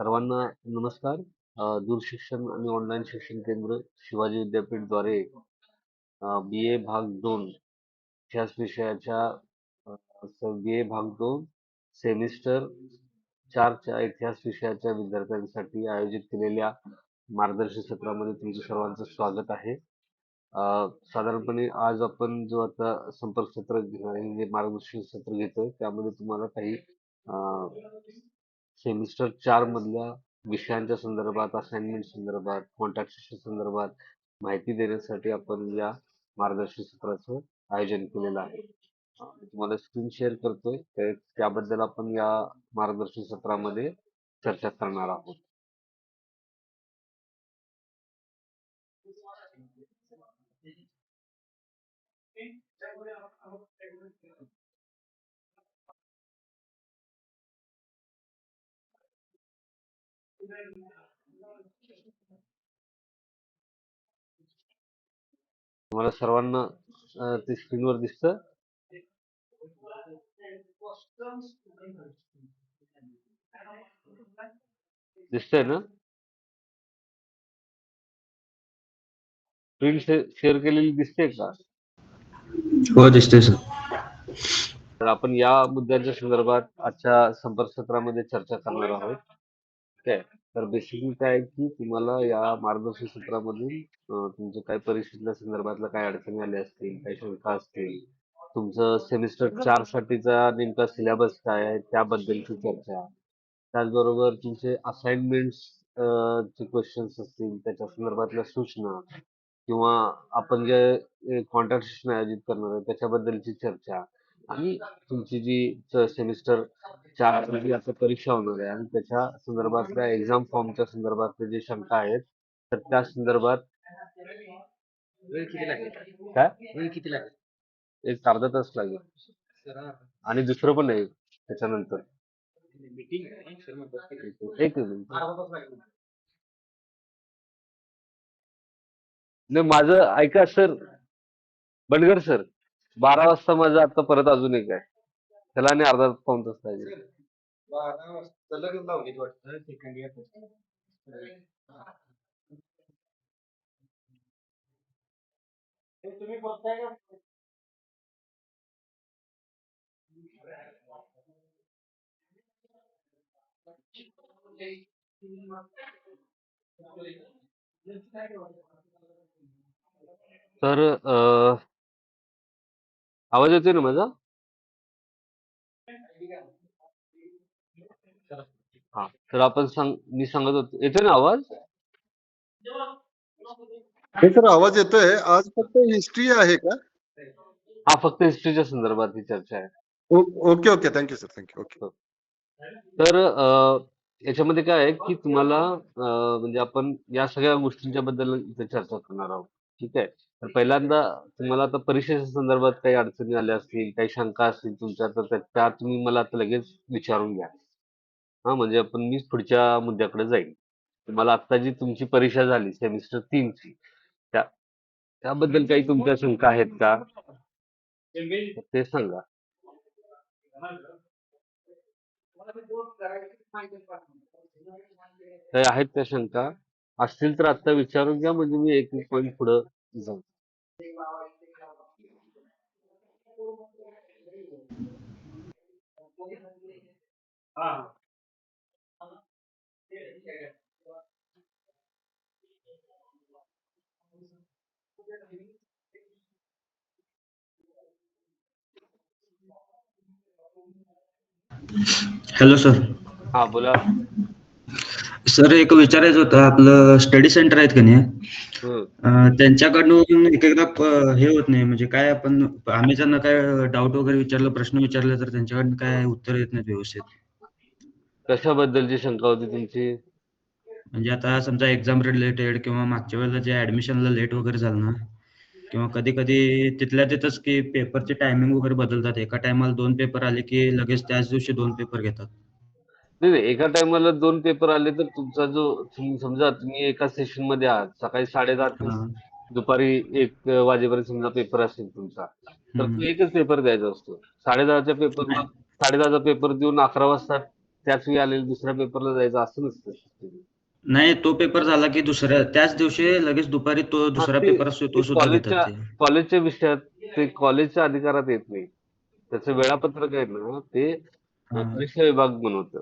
सर्वांना नमस्कार. दूरशिक्षण आणि ऑनलाईन शिक्षण केंद्र शिवाजी विद्यापीठद्वारे बी-ए भाग दोन ह्याच विषयाच्या बी-ए भाग दोन सेमिस्टर चारच्या इतिहास विषयाच्या विद्यार्थ्यांसाठी आयोजित केलेल्या मार्गदर्शन सत्रामध्ये तुमचं सर्वांचं स्वागत आहे. साधारणपणे आज आपण जो आता संपर्क सत्र हे जे मार्गदर्शन सत्र घेतोय त्यामध्ये तुम्हाला काही सेमिस्टर चार मधल्या विषयांच्या संदर्भात असाइनमेंट संदर्भात कॉन्टॅक्ट संदर्भात माहिती देण्यासाठी आपण या मार्गदर्शन सत्राचं आयोजन केलेलं आहे. तुम्हाला स्क्रीन शेअर करतोय त्याबद्दल आपण या मार्गदर्शन सत्रामध्ये चर्चा करणार आहोत. तुम्हाला सर्वांना ते स्क्रीनवर दिसतं. दिसतंय ना? स्क्रीन शेअर केलेली दिसते का? हो दिसतोय सर तर आपण या मुद्द्यांच्या संदर्भात आजच्या संपर्क सत्रामध्ये चर्चा करणार आहोत. ठीक आहे? तर बेसिकली काय आहे की तुम्हाला या मार्गदर्शन सत्रामधून अं, तुमच्या काय परीक्षेच्या संदर्भातल्या काय अडचणी आल्या असतील काही शंका असतील तुमचं सेमिस्टर चार साठीचा नेमका सिलेबस काय आहे त्याबद्दलची चर्चा. त्याचबरोबर तुमचे असाइनमेंट्स चे क्वेश्चन्स असतील त्याच्या संदर्भातल्या सूचना किंवा आपण जे कॉन्ट्रॅक्ट सेशन आयोजित करणार आहे त्याच्याबद्दलची चर्चा. आणि तुमची जी सेमिस्टर चारमध्ये आता परीक्षा होणार आहे आणि त्याच्या संदर्भातल्या एक्झाम फॉर्मच्या संदर्भातल्या जे शंका आहेत तर त्या संदर्भात वेळ किती लागेल? काय? वेळ किती लागेल? एक अर्धा तास लागेल. आणि दुसरं पण आहे त्याच्यानंतर. मीटिंग? एक नाही माझं ऐका सर. बनगर सर. बारा वाजता माझं आता परत अजून एक आहे. त्याला आणि अर्धा पाऊन तास पाहिजे बारा वाजता लगेच लावली वाटतं सेकंड इयर तुम्ही बघताय का? तर अं, आवाज येतोय ना माझा? हा तर आपण सांग मी सांगत होतो. येतोय ना आवाज? हे सर आवाज येतोय. आज फक्त हिस्ट्री आहे का? हा फक्त हिस्ट्रीच्या संदर्भात ही चर्चा आहे. ओ- okay okay. Thank you sir thank you okay तर अं, याच्यामध्ये काय आहे की तुम्हाला अं, म्हणजे आपण या सगळ्या गोष्टींच्या बद्दल इथे चर्चा करणार आहोत. ठीक आहे? तर पहिल्यांदा तुम्हाला आता परीक्षेच्या संदर्भात काही अडचणी आल्या असतील काही शंका असतील तुमच्या तर त्या- त्या तुम्ही मला आता लगेच विचारून घ्या. हा म्हणजे आपण मी पुढच्या मुद्द्याकडे जाईल. तुम्हाला आता जी तुमची परीक्षा झाली सेमिस्टर तीन ची त्या त्याबद्दल काही तुमच्या शंका आहेत का? ते सांगा. काही आहेत त्या शंका? असतील तर आता विचारून घ्या म्हणजे मी एक एक पॉईंट पुढे जाऊ. हॅलो सर हा बोला. सर एक विचारायचं होतं आपलं स्टडी सेंटर आहेत का नाही? हम्म. अं, त्यांच्याकडून एक एकदा प- हे होत नाही म्हणजे काय आपण आम्ही त्यांना काय डाऊट वगैरे विचारलं प्रश्न विचारले तर त्यांच्याकडून काय उत्तर येत नाहीत व्यवस्थित. कशाबद्दलची शंका होती तुमची? म्हणजे आता समजा एक्झाम रिलेटेड किंवा मागच्या वेळेला जे ऍडमिशनला लेट वगैरे झालं ना किंवा कधी कधी तिथल्या तिथंच की पेपरचे टायमिंग वगैरे बदलतात. एका टायमाला दोन पेपर आले की लगेच त्याच दिवशी दोन पेपर घेतात. नाही नाही एका टायमाला दोन पेपर आले तर तुमचा जो समजा तुम्ही एका सेशनमध्ये आहात सकाळी हा. दुपारी एक वाजेपर्यंत समजा पेपर असेल तुमचा तर. तो एकच पेपर द्यायचा असतो साडेदहाच्या पेपर साडेदहाचा पेपर देऊन अकरा वाजता त्याच वेळी आलेलं दुसऱ्या पेपरला जायचं असं नसतं. नाही तो पेपर झाला की दुसऱ्या त्याच दिवशी लगेच दुपारी तो दुसरा पेपर असतो तो ते सुद्धा कॉलेजच्या कॉलेजच्या विषयात ते कॉलेजच्या अधिकारात येत नाही त्याचं वेळापत्रक आहे ना ते. परीक्षा विभाग बनवतं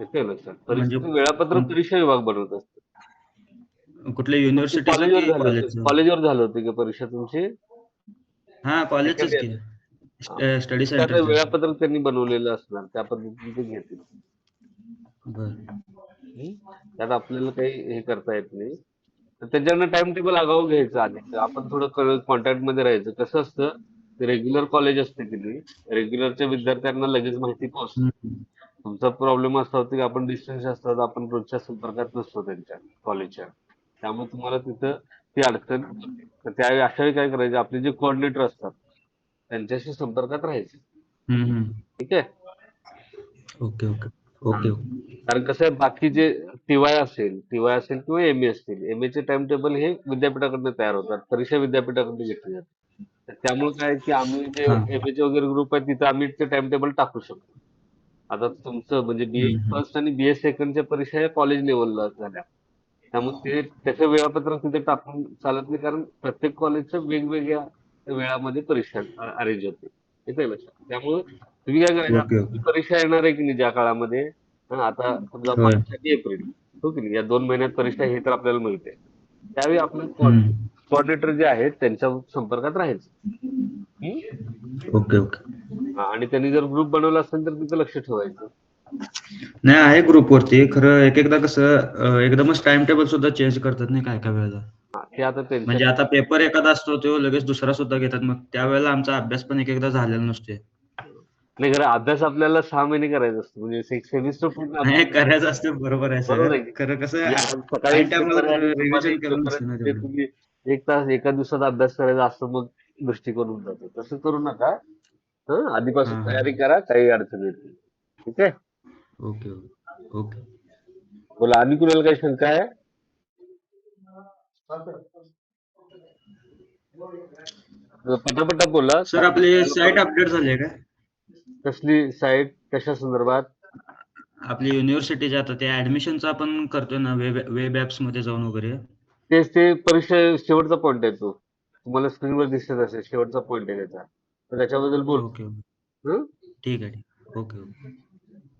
म्हणजे परीक्षेचं वेळापत्रक परीक्षा विभाग बनवत असतं. कुठल्या युनिव्हर्सिटीचं कॉलेजवर कॉलेजवर झालं होतं. की परीक्षा तुमची? हा कॉलेजच की. हा. स्टडी सेंटर वेळापत्रक त्यांनी बनवलेलं असणार त्या पद्धतीने ते घेतील? त्यात आपल्याला काही हे करता येत नाही. तर त्याच्यानं टाइम टेबल आगाऊ घ्यायचं आधी. आपण थोडं कॉन्टॅक्टमध्ये राहायचं. कसं असतं? रेग्युलर कॉलेज असते की नाही? रेग्युलरच्या विद्यार्थ्यांना लगेच माहिती पोहोचते. तुमचा प्रॉब्लेम असा होता की आपण डिस्टन्स असतात आपण रोजच्या संपर्कात नसतो त्यांच्या कॉलेजच्या त्यामुळे तुम्हाला तिथं ती अडचण. तर त्यावेळी अशा वेळी काय करायचं आपले जे कोऑर्डिनेटर असतात त्यांच्याशी संपर्कात राहायचं. ठीक आहे? Okay okay. Okay okay. कारण कसं आहे बाकी जे टीवाय असेल टीवाय असेल किंवा एम ए असतील एम चे टाइम टेबल हे विद्यापीठाकडनं तयार होतात परीक्षा विद्यापीठाकडनं घेतली जाते. त्यामुळे काय की आम्ही जे. एम चे वगैरे ग्रुप आहे तिथं आम्ही ते टाइम टेबल टाकू शकतो. आता तुमचं म्हणजे बीए. फर्स्ट आणि बीए सेकंडच्या परीक्षा या कॉलेज लेवलला झाल्या त्यामुळे ते त्याचं वेळापत्रक तिथे टाकून चालत नाही कारण प्रत्येक कॉलेजचं वेगवेगळ्या वेळामध्ये परीक्षा अरेंज होते येतंय लक्षात त्यामुळे तुम्ही काय करायचं. परीक्षा येणार आहे की नाही ज्या काळामध्ये हा, आता समजा. मार्च आणि एप्रिल हो की नाही या दोन महिन्यात परीक्षा हे तर आपल्याला आहे त्यावेळी आपलं हम्म. कोऑर्डिनेटर जे आहेत त्यांच्या संपर्कात राहायचं? ओके ओके आणि त्यांनी जर ग्रुप बनवला असेल तर तिथं लक्ष ठेवायचं. नाही आहे ग्रुप वरती. खरं एक एकदा कसं एकदमच टाइम टेबल सुद्धा चेंज करतात नाही काय काय वेळेला ते आता म्हणजे आता पेपर एखादा असतो तो लगेच दुसरा सुद्धा घेतात. मग त्यावेळेला आमचा अभ्यास पण एक एकदा झालेला नसते नाही खरं अभ्यास आपल्याला सहा महिने करायचा असतो. म्हणजे सेमिस्टर पूर्ण करायचं असतं बरोबर आहे. सर. खरं कसं सकाळी एक तास एका दिवसात अभ्यास करायचा असं मग दृष्टिकोन होऊन जातो. तसं करू नका. हं आधीपासून. तयारी करा काही अडचण येत नाही. ठीक आहे? Okay okay. ओके. बोला आणि कुणाला काही शंका आहे? पटापटा बोला. सर आपली साईट अपडेट झाली का? कसली साईट कशा संदर्भात? आपली युनिव्हर्सिटीची आता ते ऍडमिशनचं आपण करतोय ना वेब वेब ऍप्समध्ये जाऊन वगैरे. तेच ते परीक्षा शेवटचा पॉईंट आहे तो. तुम्हाला स्क्रीनवर दिसत असेल शेवटचा पॉईंट आहे त्याचा. तर त्याच्याबद्दल बोल. Okay okay. हं? ठीक आहे ठीक. Okay okay.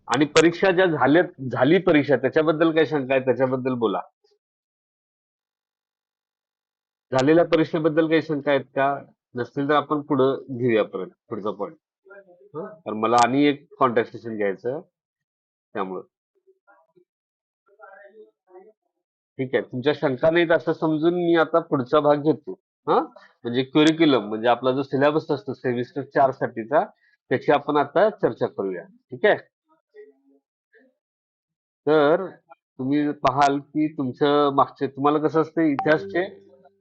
आणि परीक्षा ज्या झाल्यात झाली परीक्षा त्याच्याबद्दल काय शंका आहे? त्याच्याबद्दल बोला. झालेल्या परीक्षेबद्दल काही शंका आहेत का? नसतील तर आपण पुढं घेऊया परत पुढचा पॉईंट कारण मला आणि एक कॉन्टॅक्ट सेशन घ्यायचं त्यामुळं. ठीक आहे तुमच्या शंका नाहीत असं समजून मी आता पुढचा भाग घेतो. हा? म्हणजे क्युरिक्युलम म्हणजे आपला जो सिलेबस असतो सेमिस्टर चार साठीचा त्याची आपण आता चर्चा करूया. ठीक आहे? तर तुम्ही पाहाल की तुमचं मागचे तुम्हाला कसं असतं इतिहासचे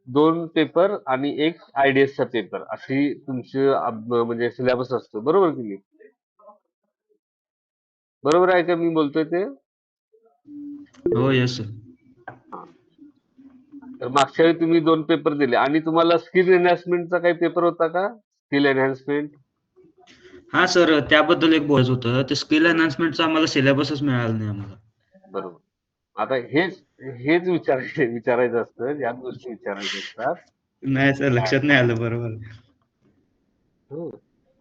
दोन पेपर आणि एक आयडीएस चा पेपर अशी तुमची म्हणजे सिलेबस असतो. बरोबर की नाही? बरोबर आहे का मी बोलतोय ते? हो येस सर तर मागच्या वेळी तुम्ही दोन पेपर दिले. आणि तुम्हाला स्किल एनहान्समेंटचा काही पेपर होता का? स्किल एनहान्समेंट हा सर त्याबद्दल एक बोलायचं होतं. ते स्किल एनहान्समेंटचं आम्हाला सिलेबसच मिळाला नाही आम्हाला. बरोबर. आता हेच हेच विचारायचे विचारायचं असतं. या गोष्टी विचारायच्या असतात. नाही सर लक्षात नाही आलं. बरोबर. हं.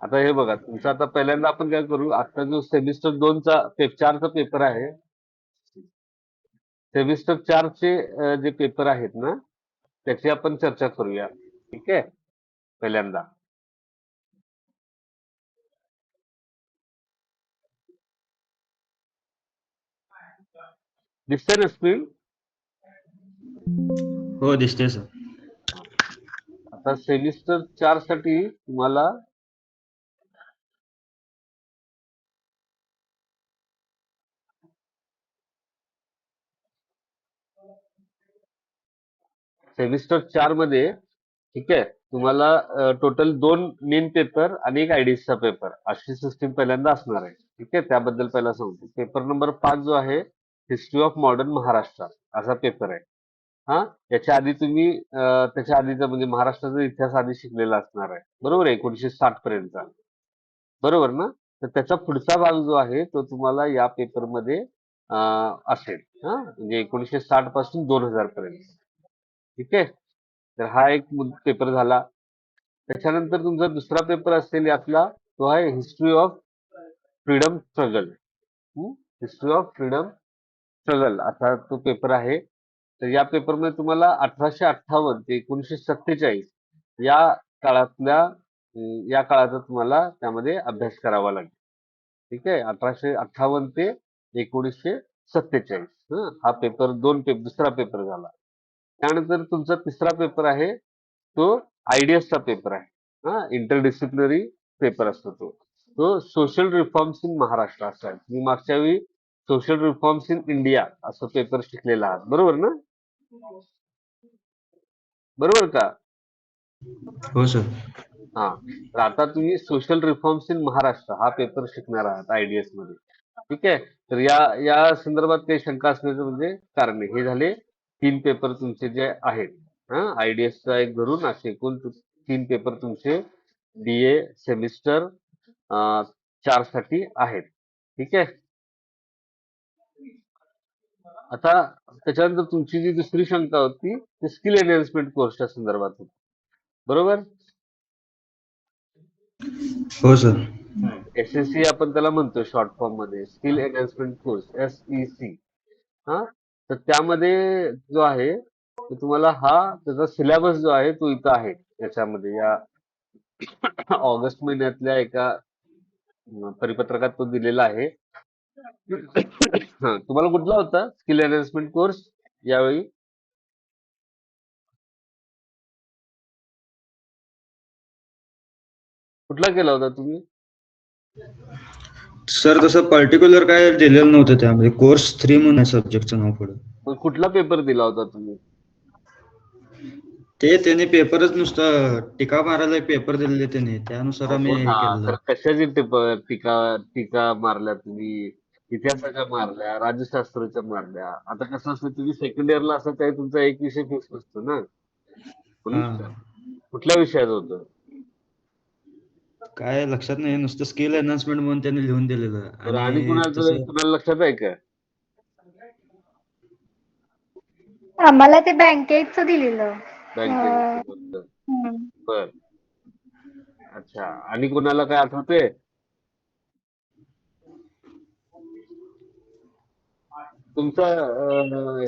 आता हे बघा तुमचं आता पहिल्यांदा आपण काय करू? आता जो सेमिस्टर दोनचा चारचा पेपर आहे सेमिस्टर चारचे अं, जे पेपर आहेत ना त्याची आपण चर्चा करूया. ठीक आहे? पहिल्यांदा. दिसतंय ना स्क्रीन हो दिसते सर आता सेमिस्टर चारसाठी तुम्हाला सेमिस्टर चारमध्ये ठीक आहे तुम्हाला टोटल दोन मेन पेपर आणि एक आयडीएसचा पेपर अशी सिस्टीम पहिल्यांदा असणार आहे. ठीक आहे त्याबद्दल पहिला सांगतो. पेपर नंबर पाच जो आहे हिस्ट्री ऑफ मॉडर्न महाराष्ट्र असा पेपर आहे. हा? याच्या आधी तुम्ही त्याच्या आधीचा म्हणजे महाराष्ट्राचा इतिहास आधी शिकलेला असणार आहे. बरोबर आहे एकोणीशे साठ पर्यंतचा. बरोबर ना? तर त्याचा पुढचा भाग जो आहे तो तुम्हाला या पेपरमध्ये असेल. हा? म्हणजे एकोणीसशे साठपासून दोन हजार पर्यंत. ठीक आहे? तर हा एक पेपर झाला. त्याच्यानंतर तुमचा दुसरा पेपर असेल यातला तो आहे history of freedom struggle history of freedom struggle असा तो पेपर आहे. तर या पेपरमध्ये तुम्हाला अठराशे अठ्ठावन्न ते एकोणीसशे सत्तेचाळीस या काळातल्या या काळाचा तुम्हाला त्यामध्ये अभ्यास करावा लागेल. ठीक आहे? अठराशे अठ्ठावन्न ते एकोणीसशे सत्तेचाळीस. हा? पेपर दोन पेपर दुसरा पेपर झाला. त्यानंतर तुमचा तिसरा पेपर आहे तो IDS चा पेपर आहे. हा इंटरडिसिप्लिनरी पेपर असतो तो. तो सोशल रिफॉर्म्स इन महाराष्ट्र असा आहे. तुम्ही मागच्या वेळी सोशल रिफॉर्म्स इन इंडिया असं पेपर शिकलेला आहात. बरोबर ना? बरोबर का? हो सर हा. तर आता तुम्ही सोशल रिफॉर्म्स इन महाराष्ट्र हा पेपर शिकणार आहात आयडीएसमध्ये. ठीक आहे? तर या या संदर्भात काही शंका असण्याचं म्हणजे कारण हे झाले. तीन पेपर तुमचे जे आहेत हा IDS चा एक धरून असे एकूण तीन पेपर तुमचे बी ए सेमिस्टर चारसाठी आहेत. ठीक आहे? आता त्याच्यानंतर तुमची जी दुसरी शंका होती ती स्किल एनहान्समेंट कोर्सच्या संदर्भात होती. बरोबर? हो सर. एस एस सी आपण त्याला म्हणतो शॉर्ट फॉर्ममध्ये. Skill enhancement course S E C हा? तर त्यामध्ये जो आहे तुम्हाला हा त्याचा सिलेबस जो आहे तो इथं आहे याच्यामध्ये. या ऑगस्ट महिन्यातल्या एका परिपत्रकात तो दिलेला आहे. हा तुम्हाला कुठला होता? स्किल एनहान्समेंट कोर्स यावेळी? कुठला केला होता तुम्ही? सर तसं पर्टिक्युलर काय दिलेलं नव्हतं त्यामध्ये. कोर्स थ्री म्हणून आहे सब्जेक्टचं नाव पुढे. कुठला पेपर दिला होता तुम्ही? ते त्याने पेपरच नुसतं टीका मारायला पेपर दिलेले त्याने. त्यानुसार आम्ही कशाची टीका टीका मारल्या तुम्ही? इतिहासाच्या मारल्या राज्यशास्त्राच्या मारल्या? आता कसं असतं तुम्ही सेकंड इयरला असं काही तुमचा एक विषय फिक्स नसतो ना. कुठल्या विषयाचं होतं? काय लक्षात नाही नुसतं स्किल एनहान्समेंट म्हणून त्यांनी लिहून दिलेलं. आणि कुणाला लक्षात आहे का? आम्हाला ते बँकेचं दिलेलं. बर. अच्छा आणि कुणाला काय आठवते तुमचा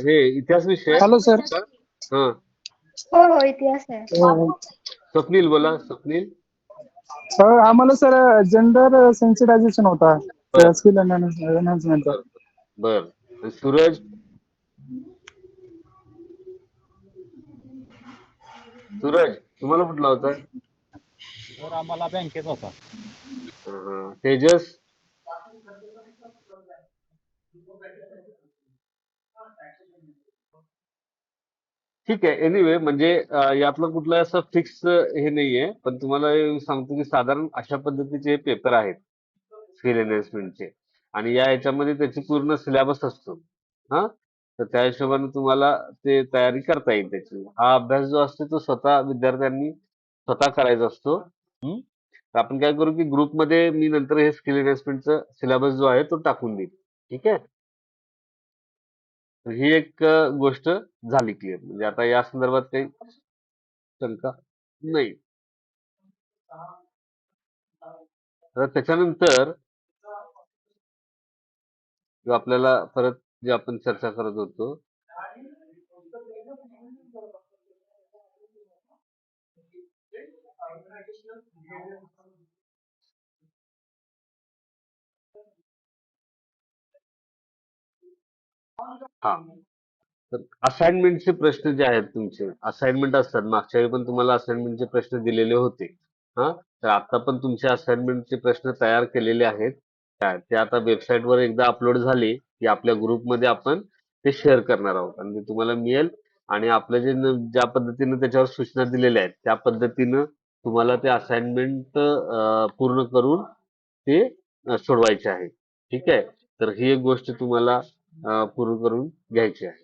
हे इतिहास विषय हॅलो सर हा. हो हो इतिहास आहे. स्वप्नील बोला स्वप्नील. सर आम्हाला सर जेंडर सेन्सिटायझेशन होता. स्किल एनहान्समेंट बर. सूरज? सूरज तुम्हाला कुठला होता? तर आम्हाला बँकेत होता. तेजस? ठीक आहे. एनिवे म्हणजे यातलं कुठलं असं फिक्स हे नाहीये. पण तुम्हाला सांगतो की साधारण अशा पद्धतीचे पेपर आहेत. स्किल एनहान्समेंटचे आणि या याच्यामध्ये त्याची पूर्ण सिलेबस असतो. हा? तर त्या हिशोबाने तुम्हाला ते तयारी करता येईल त्याची. हा अभ्यास जो असतो तो स्वतः विद्यार्थ्यांनी स्वतः करायचा असतो. तर आपण काय करू की ग्रुपमध्ये मी नंतर हे स्किल एनहान्समेंटचा सिलेबस जो आहे तो टाकून देईल. ठीक आहे? ही एक गोष्ट झाली क्लिअर म्हणजे आता या संदर्भात काही शंका नाही. तर त्याच्यानंतर आपल्याला परत जे आपण चर्चा करत होतो हा. तर असाइनमेंटचे प्रश्न जे आहेत तुमचे असाइनमेंट असतात. मागच्या वेळी पण तुम्हाला असाइनमेंटचे प्रश्न दिलेले होते. हा? तर आता पण तुमचे असाइनमेंटचे प्रश्न तयार केलेले आहेत. काय ते आता वेबसाईटवर एकदा अपलोड झाले की आपल्या ग्रुपमध्ये आपण ते शेअर करणार आहोत. आणि ते तुम्हाला मिळेल. आणि आपलं जे ज्या पद्धतीने त्याच्यावर सूचना दिलेल्या आहेत त्या पद्धतीनं तुम्हाला ते असाइनमेंट पूर्ण करून ते सोडवायचे आहे. ठीक आहे? तर ही एक गोष्ट तुम्हाला पूर्ण करून घ्यायची आहे.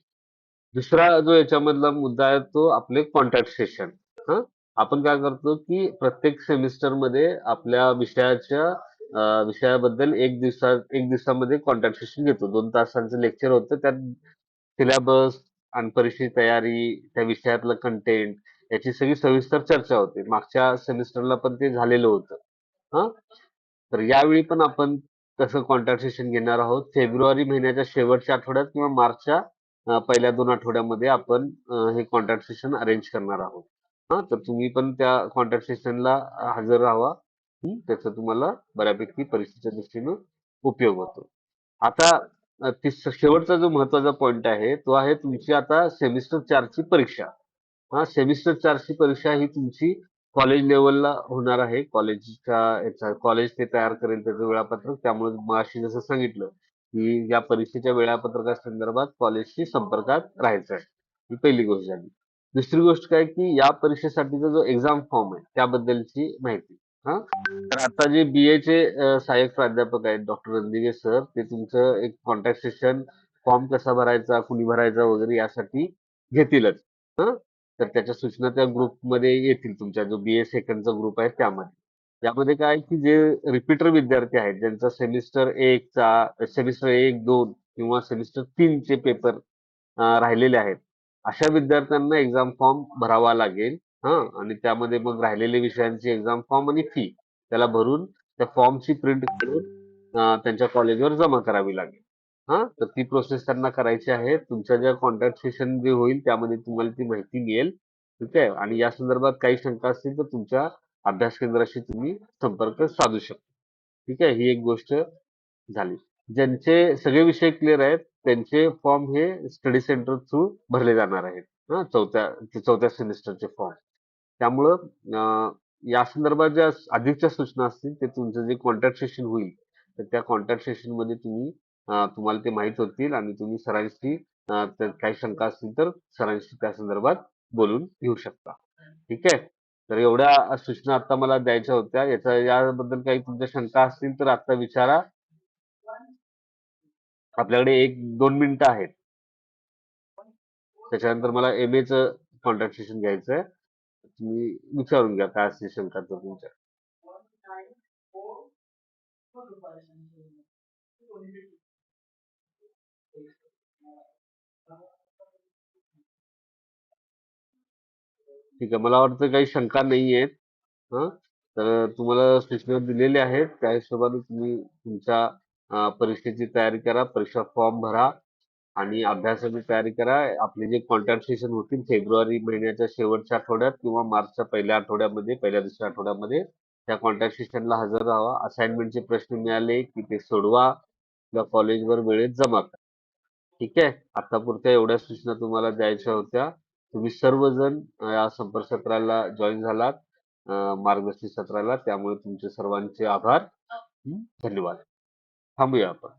दुसरा जो याच्यामधला मुद्दा आहे तो आपले कॉन्टॅक्ट सेशन हा? आपण काय करतो की प्रत्येक सेमिस्टरमध्ये आपल्या विषयाच्या विषयाबद्दल एक दिवसा एक दिवसामध्ये कॉन्टॅक्ट सेशन घेतो. दोन तासांचं लेक्चर होतं त्यात सिलेबस आणि परीक्षेची तयारी त्या विषयातलं कंटेंट याची सगळी सविस्तर चर्चा होते. मागच्या सेमिस्टरला पण ते झालेलं होतं. हा? तर यावेळी पण आपण कसं कॉन्टॅक्ट सेशन घेणार आहोत. फेब्रुवारी महिन्याच्या शेवटच्या आठवड्यात किंवा मार्चच्या पहिल्या दोन आठवड्यामध्ये आपण हे कॉन्टॅक्ट सेशन अरेंज करणार आहोत. हा तर तुम्ही पण त्या कॉन्टॅक्ट सेशनला हजर राहावा. त्याचा तुम्हाला बऱ्यापैकी परीक्षेच्या दृष्टीनं उपयोग होतो. आता तिस शेवटचा जो महत्त्वाचा पॉइंट आहे तो आहे तुमची आता सेमिस्टर चारची परीक्षा. हा सेमिस्टर चारची परीक्षा ही तुमची कॉलेज लेवलला होणार आहे. कॉलेजच्या याचा कॉलेज ते तयार करेल त्याचं वेळापत्रक. त्यामुळे मगाशी जसं सांगितलं की या परीक्षेच्या वेळापत्रका संदर्भात कॉलेजशी संपर्कात राहायचं आहे. ही पहिली गोष्ट झाली. दुसरी गोष्ट काय की या परीक्षेसाठीचा जो एक्झाम फॉर्म आहे त्याबद्दलची माहिती. हा? तर आता जे बी चे सहाय्यक प्राध्यापक आहेत डॉक्टर रणदिवे सर ते तुमचं एक कॉन्टॅक्ट सेशन फॉर्म कसा भरायचा कुणी भरायचा वगैरे यासाठी घेतीलच. हा? तर त्याच्या सूचना त्या ग्रुपमध्ये येतील. तुमच्या जो बी ए सेकंडचा ग्रुप आहे त्यामध्ये. त्यामध्ये काय की जे रिपीटर विद्यार्थी आहेत ज्यांचा सेमिस्टर एकचा सेमिस्टर एक दोन किंवा सेमिस्टर तीनचे पेपर राहिलेले आहेत. अशा विद्यार्थ्यांना एक्झाम फॉर्म भरावा लागेल हा. आणि त्यामध्ये मग राहिलेले विषयांची एक्झाम फॉर्म आणि फी त्याला भरून त्या फॉर्मची प्रिंट करून त्यांच्या कॉलेजवर जमा करावी लागेल. हा तर ती प्रोसेस त्यांना करायची आहे. तुमच्या ज्या कॉन्टॅक्ट सेशन जे होईल त्यामध्ये तुम्हाला ती माहिती मिळेल. ठीक आहे? आणि या संदर्भात काही शंका असतील तर तुमच्या अभ्यास केंद्राशी तुम्ही संपर्क साधू शकता. ठीक आहे? ही एक गोष्ट झाली. ज्यांचे सगळे विषय क्लिअर आहेत त्यांचे फॉर्म हे स्टडी सेंटर थ्रू भरले जाणार आहेत. हा चौथ्या चौथ्या सेमिस्टरचे फॉर्म त्यामुळं या संदर्भात ज्या अधिकच्या सूचना असतील ते तुमचं जे कॉन्टॅक्ट सेशन होईल तर त्या कॉन्टॅक्ट सेशनमध्ये तुम्ही तुम्हाला ते माहीत होतील आणि तुम्ही सरांशी काही शंका असतील तर सरांशी त्या संदर्भात बोलून घेऊ शकता. ठीक आहे? तर एवढ्या सूचना आता मला द्यायच्या होत्या. याच्या याबद्दल काही तुमच्या शंका असतील तर आता विचारा. आपल्याकडे एक दोन मिनिटं आहेत. त्याच्यानंतर मला एम च कॉन्ट्रॅक्ट सेशन घ्यायचं आहे तुम्ही विचारून घ्या काय असतील शंका तर तुमच्या. ठीक आहे. मला वाटतं काही शंका नाही आहेत हां? तर तुम्हाला सूचना दिलेल्या आहेत. त्या हिशोबाने तुम्ही तुमच्या परीक्षेची तयारी करा परीक्षा फॉर्म भरा आणि अभ्यासाची तयारी करा. आपले जे कॉन्टॅक्ट सेशन होतील फेब्रुवारी महिन्याच्या शेवटच्या आठवड्यात किंवा मार्चच्या पहिल्या आठवड्यामध्ये पहिल्या दुसऱ्या आठवड्यामध्ये त्या कॉन्टॅक्ट सेशनला हजर राहा. असाइनमेंटचे प्रश्न मिळाले की ते सोडवा. किंवा कॉलेजवर वेळेत जमा करा. ठीक आहे? आतापुरत्या एवढ्या सूचना तुम्हाला द्यायच्या होत्या. तुम्ही सर्वजण या संपर्क सत्राला जॉईन झालात मार्गदर्शन सत्राला त्यामुळे तुमचे सर्वांचे आभार. हं, धन्यवाद. थांबूया आपण.